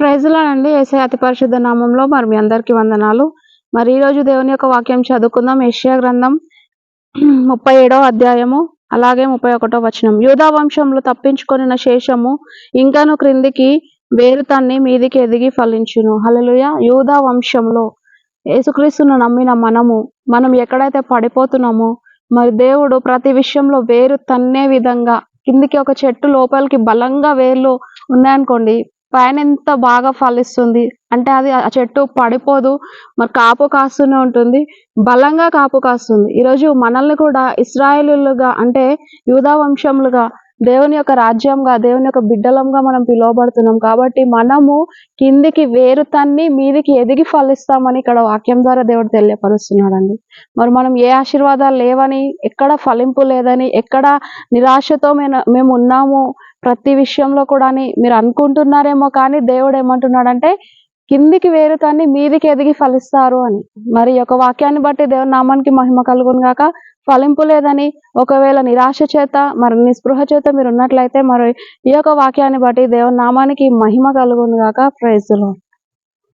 ప్రైజ్లానండి ఏసే అతి పరిశుద్ధ నామంలో మరి మీ అందరికీ వందనాలు. మరి ఈ రోజు దేవుని యొక్క వాక్యం చదువుకుందాం. ఏషియా గ్రంథం ముప్పై ఏడో అధ్యాయము అలాగే ముప్పై ఒకటో వచనం. యూదా వంశంలో తప్పించుకొనిన శేషము ఇంకాను క్రిందికి వేరు తన్ని మీదికి ఎదిగి ఫలించును. హలలుయ యూదా వంశంలో యేసుక్రీస్తును నమ్మిన మనము మనం ఎక్కడైతే పడిపోతున్నామో మరి దేవుడు ప్రతి విషయంలో వేరు తన్నే విధంగా కిందికి ఒక చెట్టు లోపలికి బలంగా వేర్లు ఉన్నాయనుకోండి పైన ఎంత బాగా ఫలిస్తుంది? అంటే అది ఆ చెట్టు పడిపోదు మరి కాపు కాస్తూనే ఉంటుంది బలంగా కాపు కాస్తుంది. ఈరోజు మనల్ని కూడా ఇస్రాయేలుగా అంటే యూదా వంశములుగా దేవుని యొక్క రాజ్యంగా దేవుని యొక్క బిడ్డలంగా మనం పిలువబడుతున్నాం. కాబట్టి మనము కిందికి వేరు తన్ని మీదికి ఎదిగి ఫలిస్తామని ఇక్కడ వాక్యం ద్వారా దేవుడు తెలియపరుస్తున్నాడండి. మరి మనం ఏ ఆశీర్వాదాలు లేవని ఎక్కడ ఫలింపు లేదని ఎక్కడ నిరాశతో మేము మేము ఉన్నాము ప్రతి విషయంలో కూడా అని మీరు అనుకుంటున్నారేమో కానీ దేవుడు ఏమంటున్నాడంటే కిందికి వేరు కానీ మీదికి ఎదిగి ఫలిస్తారు అని. మరి ఒక యొక్క వాక్యాన్ని బట్టి దేవుని నామానికి మహిమ కలుగును గాక. ఫలింపు లేదని ఒకవేళ నిరాశ చేత మరి నిస్పృహ చేత మీరు ఉన్నట్లయితే మరి ఈ యొక్క వాక్యాన్ని బట్టి దేవుని నామానికి మహిమ కలుగును గాక. ప్రైజ్లో